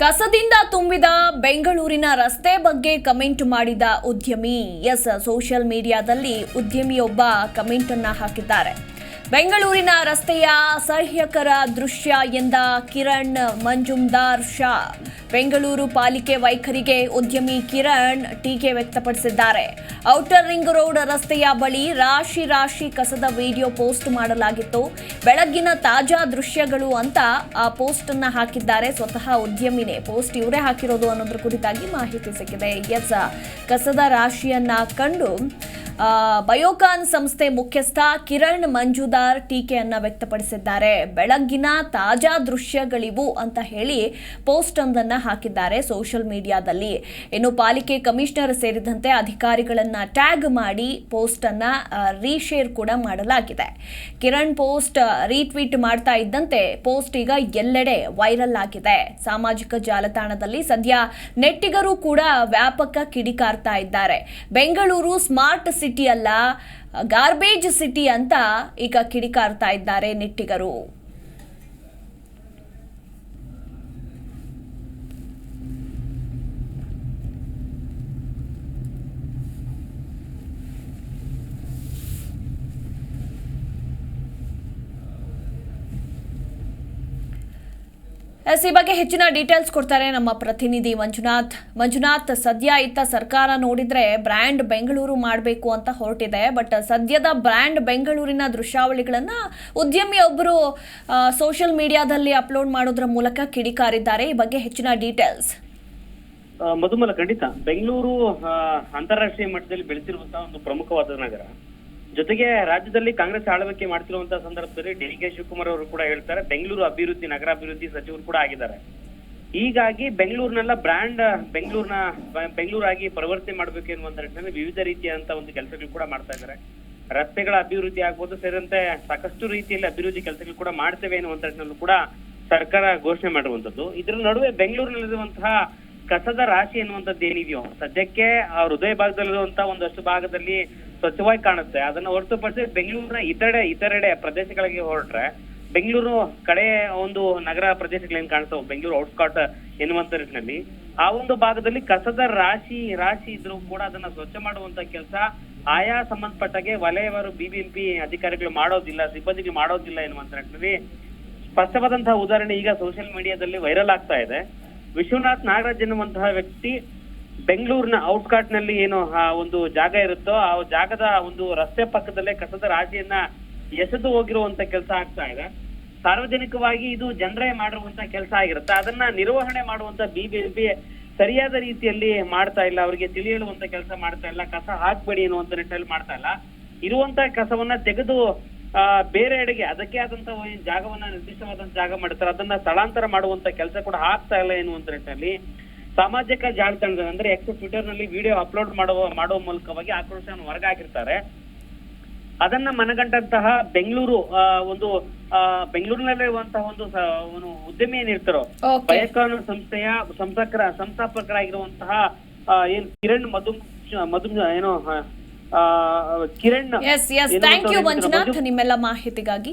ಕಸದಿಂದ ತುಂಬಿದ ಬೆಂಗಳೂರಿನ ರಸ್ತೆ ಬಗ್ಗೆ ಕಮೆಂಟ್ ಮಾಡಿದ ಉದ್ಯಮಿ. ಎಸ್, ಸೋಷಿಯಲ್ ಮೀಡಿಯಾದಲ್ಲಿ ಉದ್ಯಮಿಯೊಬ್ಬ ಕಮೆಂಟ್ ಅನ್ನ ಹಾಕಿದ್ದಾರೆ. ಬೆಂಗಳೂರಿನ ರಸ್ತೆಯ ಅಸಹ್ಯಕರ ದೃಶ್ಯ ಎಂದ ಕಿರಣ್ ಮಂಜುಮ್ದಾರ್ ಶಾ. ಬೆಂಗಳೂರು ಪಾಲಿಕೆ ವೈಖರಿಗೆ ಉದ್ಯಮಿ ಕಿರಣ್ ಟೀಕೆ ವ್ಯಕ್ತಪಡಿಸಿದ್ದಾರೆ. ಔಟರ್ ರಿಂಗ್ ರೋಡ್ ರಸ್ತೆಯ ಬಳಿ ರಾಶಿ ರಾಶಿ ಕಸದ ವಿಡಿಯೋ ಪೋಸ್ಟ್ ಮಾಡಲಾಗಿತ್ತು. ಬೆಳಗ್ಗಿನ ತಾಜಾ ದೃಶ್ಯಗಳು ಅಂತ ಆ ಪೋಸ್ಟ್ ಅನ್ನ ಹಾಕಿದ್ದಾರೆ. ಸ್ವತಃ ಉದ್ಯಮಿನೇ ಪೋಸ್ಟ್ ಇವರೇ ಹಾಕಿರೋದು ಅನ್ನೋದ್ರ ಕುರಿತಾಗಿ ಮಾಹಿತಿ ಸಿಕ್ಕಿದೆ. ಎಸ್, ಕಸದ ರಾಶಿಯನ್ನ ಕಂಡು ಬಯೋಕಾನ್ ಸಂಸ್ಥೆ ಮುಖ್ಯಸ್ಥ ಕಿರಣ್ ಮಂಜುದಾರ್ ಟೀಕೆಯನ್ನ ವ್ಯಕ್ತಪಡಿಸಿದ್ದಾರೆ. ಬೆಳಗ್ಗಿನ ತಾಜಾ ದೃಶ್ಯಗಳಿವು ಅಂತ ಹೇಳಿ ಪೋಸ್ಟ್ ಒಂದನ್ನ ಹಾಕಿದ್ದಾರೆ ಸೋಷಿಯಲ್ ಮೀಡಿಯಾದಲ್ಲಿ. ಇನ್ನು ಪಾಲಿಕೆ ಕಮಿಷನರ್ ಸೇರಿದಂತೆ ಅಧಿಕಾರಿಗಳನ್ನ ಟ್ಯಾಗ್ ಮಾಡಿ ಪೋಸ್ಟ್ ಅನ್ನ ರೀಶೇರ್ ಕೂಡ ಮಾಡಲಾಗಿದೆ. ಕಿರಣ್ ಪೋಸ್ಟ್ ರೀಟ್ವೀಟ್ ಮಾಡ್ತಾ ಇದ್ದಂತೆ ಪೋಸ್ಟ್ ಈಗ ಎಲ್ಲೆಡೆ ವೈರಲ್ ಆಗಿದೆ. ಸಾಮಾಜಿಕ ಜಾಲತಾಣದಲ್ಲಿ ಸದ್ಯ ನೆಟ್ಟಿಗರು ಕೂಡ ವ್ಯಾಪಕ ಕಿಡಿಕಾರ್ತಾ ಇದ್ದಾರೆ. ಬೆಂಗಳೂರು ಸ್ಮಾರ್ಟ್ ಸಿಟಿ ಅಲ್ಲ ಗಾರ್ಬೇಜ್ ಸಿಟಿ ಅಂತ ಈಗ ಕಿಡಿಕಾರ್ತಾ ಇದ್ದಾರೆ ನೆಟ್ಟಿಗರು. ಈ ಬಗ್ಗೆ ಹೆಚ್ಚಿನ ಡೀಟೇಲ್ಸ್ ಕೊಡ್ತಾರೆ ನಮ್ಮ ಪ್ರತಿನಿಧಿ ಮಂಜುನಾಥ್. ಮಂಜುನಾಥ್, ಸದ್ಯ ಇತ್ತ ಸರ್ಕಾರ ನೋಡಿದ್ರೆ ಬ್ರ್ಯಾಂಡ್ ಬೆಂಗಳೂರು ಮಾಡಬೇಕು ಅಂತ ಹೊರಟಿದೆ. ಬಟ್ ಸದ್ಯದ ಬ್ರ್ಯಾಂಡ್ ಬೆಂಗಳೂರಿನ ದೃಶ್ಯಾವಳಿಗಳನ್ನ ಉದ್ಯಮಿಯೊಬ್ಬರು ಸೋಷಿಯಲ್ ಮೀಡಿಯಾದಲ್ಲಿ ಅಪ್ಲೋಡ್ ಮಾಡೋದ್ರ ಮೂಲಕ ಕಿಡಿಕಾರಿದ್ದಾರೆ. ಈ ಬಗ್ಗೆ ಹೆಚ್ಚಿನ ಡೀಟೇಲ್ಸ್ ಮಧುಮಲ, ಖಂಡಿತ. ಬೆಂಗಳೂರು ಅಂತಾರಾಷ್ಟ್ರೀಯ ಮಟ್ಟದಲ್ಲಿ ಬೆಳೆಸಿರುವಂತಹ ಒಂದು ಪ್ರಮುಖವಾದ ನಗರ. ಜೊತೆಗೆ ರಾಜ್ಯದಲ್ಲಿ ಕಾಂಗ್ರೆಸ್ ಆಳ್ವಿಕೆ ಮಾಡ್ತಿರುವಂತಹ ಸಂದರ್ಭದಲ್ಲಿ ಡಿ ಕೆ ಶಿವಕುಮಾರ್ ಅವರು ಕೂಡ ಹೇಳ್ತಾರೆ, ಬೆಂಗಳೂರು ಅಭಿವೃದ್ಧಿ ನಗರ ಅಭಿವೃದ್ಧಿ ಸಚಿವರು ಕೂಡ ಆಗಿದ್ದಾರೆ. ಹೀಗಾಗಿ ಬೆಂಗಳೂರಿನೆಲ್ಲ ಬ್ರ್ಯಾಂಡ್, ಬೆಂಗಳೂರಿನ, ಬೆಂಗಳೂರಾಗಿ ಪರಿವರ್ತನೆ ಮಾಡಬೇಕು ಎನ್ನುವಂತ ನಿಟ್ಟಿನಲ್ಲಿ ವಿವಿಧ ರೀತಿಯಾದಂತ ಒಂದು ಕೆಲಸಗಳು ಕೂಡ ಮಾಡ್ತಾ ಇದ್ದಾರೆ. ರಸ್ತೆಗಳ ಅಭಿವೃದ್ಧಿ ಆಗ್ಬೋದು, ಸೇರಿದಂತೆ ಸಾಕಷ್ಟು ರೀತಿಯಲ್ಲಿ ಅಭಿವೃದ್ಧಿ ಕೆಲಸಗಳು ಕೂಡ ಮಾಡ್ತೇವೆ ಎನ್ನುವಂತ ನಿಟ್ಟಿನಲ್ಲೂ ಕೂಡ ಸರ್ಕಾರ ಘೋಷಣೆ ಮಾಡಿರುವಂತದ್ದು. ಇದ್ರ ನಡುವೆ ಬೆಂಗಳೂರಿನಲ್ಲಿರುವಂತಹ ಕಸದ ರಾಶಿ ಎನ್ನುವಂಥದ್ದು ಏನಿದೆಯೋ, ಸದ್ಯಕ್ಕೆ ಆ ಹೃದಯ ಭಾಗದಲ್ಲಿರುವಂತಹ ಒಂದಷ್ಟು ಭಾಗದಲ್ಲಿ ಸ್ವಚ್ಛವಾಗಿ ಕಾಣುತ್ತೆ. ಅದನ್ನ ಹೊರತುಪಡಿಸಿ ಬೆಂಗಳೂರಿನ ಇತರೆ ಇತರೆಡೆ ಪ್ರದೇಶಗಳಿಗೆ ಹೊರಟ್ರೆ, ಬೆಂಗಳೂರು ಕಡೆ ಒಂದು ನಗರ ಪ್ರದೇಶಗಳೇನ್ ಕಾಣ್ತಾವೆ? ಬೆಂಗಳೂರು ಔಟ್ಸ್ಕಾಟ್ ಎನ್ನುವಂತ ನಿಟ್ಟಿನಲ್ಲಿ ಆ ಒಂದು ಭಾಗದಲ್ಲಿ ಕಸದ ರಾಶಿ ರಾಶಿ ಇದ್ರೂ ಕೂಡ ಅದನ್ನ ಸ್ವಚ್ಛ ಮಾಡುವಂತ ಕೆಲಸ ಆಯಾ ಸಂಬಂಧಪಟ್ಟಾಗೆ ವಲಯವಾರು, ಬಿಬಿಎಂಪಿ ಅಧಿಕಾರಿಗಳು ಮಾಡೋದಿಲ್ಲ, ಸಿಬ್ಬಂದಿಗಳು ಮಾಡೋದಿಲ್ಲ ಎನ್ನುವಂತ ನಿಟ್ಟಿನಲ್ಲಿ ಸ್ಪಷ್ಟವಾದಂತಹ ಉದಾಹರಣೆ ಈಗ ಸೋಷಿಯಲ್ ಮೀಡಿಯಾದಲ್ಲಿ ವೈರಲ್ ಆಗ್ತಾ ಇದೆ. ವಿಶ್ವನಾಥ್ ನಾಗರಾಜ್ ಎನ್ನುವಂತಹ ವ್ಯಕ್ತಿ ಬೆಂಗಳೂರಿನ ಔಟ್ಕಾಟ್ನಲ್ಲಿ ಏನು ಒಂದು ಜಾಗ ಇರುತ್ತೋ ಆ ಜಾಗದ ಒಂದು ರಸ್ತೆ ಪಕ್ಕದಲ್ಲೇ ಕಸದ ರಾಶಿಯನ್ನ ಎಸೆದು ಹೋಗಿರುವಂತ ಕೆಲಸ ಆಗ್ತಾ ಇದೆ. ಸಾರ್ವಜನಿಕವಾಗಿ ಇದು ಜನರೇ ಮಾಡಿರುವಂತ ಕೆಲಸ ಆಗಿರುತ್ತೆ. ಅದನ್ನ ನಿರ್ವಹಣೆ ಮಾಡುವಂತ ಬಿಬಿಎಂಪಿ ಸರಿಯಾದ ರೀತಿಯಲ್ಲಿ ಮಾಡ್ತಾ ಇಲ್ಲ. ಅವರಿಗೆ ತಿಳಿಯಲುವಂತ ಕೆಲಸ ಮಾಡ್ತಾ ಇಲ್ಲ. ಕಸ ಹಾಕ್ಬೇಡಿ ಅನ್ನುವಂತ ನಿಟ್ಟಿನಲ್ಲಿ ಮಾಡ್ತಾ ಇಲ್ಲ. ಇರುವಂತ ಕಸವನ್ನ ತೆಗೆದು ಆ, ಬೇರೆ ಎಡೆಗೆ ಅದಕ್ಕೆ ಆದಂತ ಜಾಗವನ್ನ ನಿರ್ದಿಷ್ಟವಾದಂತ ಜಾಗ ಮಾಡ್ತಾರೆ. ಅದನ್ನ ಸ್ಥಳಾಂತರ ಮಾಡುವಂತ ಕೆಲಸ ಕೂಡ ಆಗ್ತಾ ಇಲ್ಲ ಎನ್ನುವಂತ ನಿಟ್ಟಿನಲ್ಲಿ ಸಾಮಾಜಿಕ ಜಾಲತಾಣದಲ್ಲಿ ಅಂದ್ರೆ ಎಕ್ಸ್ ಟ್ವಿಟರ್ನಲ್ಲಿ ವಿಡಿಯೋ ಅಪ್ಲೋಡ್ ಮಾಡುವ ಮಾಡುವ ಮೂಲಕವಾಗಿ ಆಕ್ರೋಶವನ್ನು ಹೊರಗಾಕಿರ್ತಾರೆ. ಅದನ್ನ ಮನಗಂಡಂತಹ ಬೆಂಗಳೂರು ಒಂದು ಆ, ಬೆಂಗಳೂರಿನಲ್ಲಿರುವಂತಹ ಒಂದು ಒಂದು ಉದ್ಯಮಿ ಏನಿರ್ತಾರೋ ಬಯೋಕಾನ್ ಸಂಸ್ಥೆಯ ಸಂಸ್ಥಾಪಕರ ಸಂಸ್ಥಾಪಕರಾಗಿರುವಂತಹ ಏನ್ ಕಿರಣ್ ಮಧು ಮಧು ಏನೋ ಕಿರಣ್ ಥ್ಯಾಂಕ್ ಯು ಮಂಜುನಾಥ್ ನಿಮ್ಮೆಲ್ಲ ಮಾಹಿತಿಗಾಗಿ.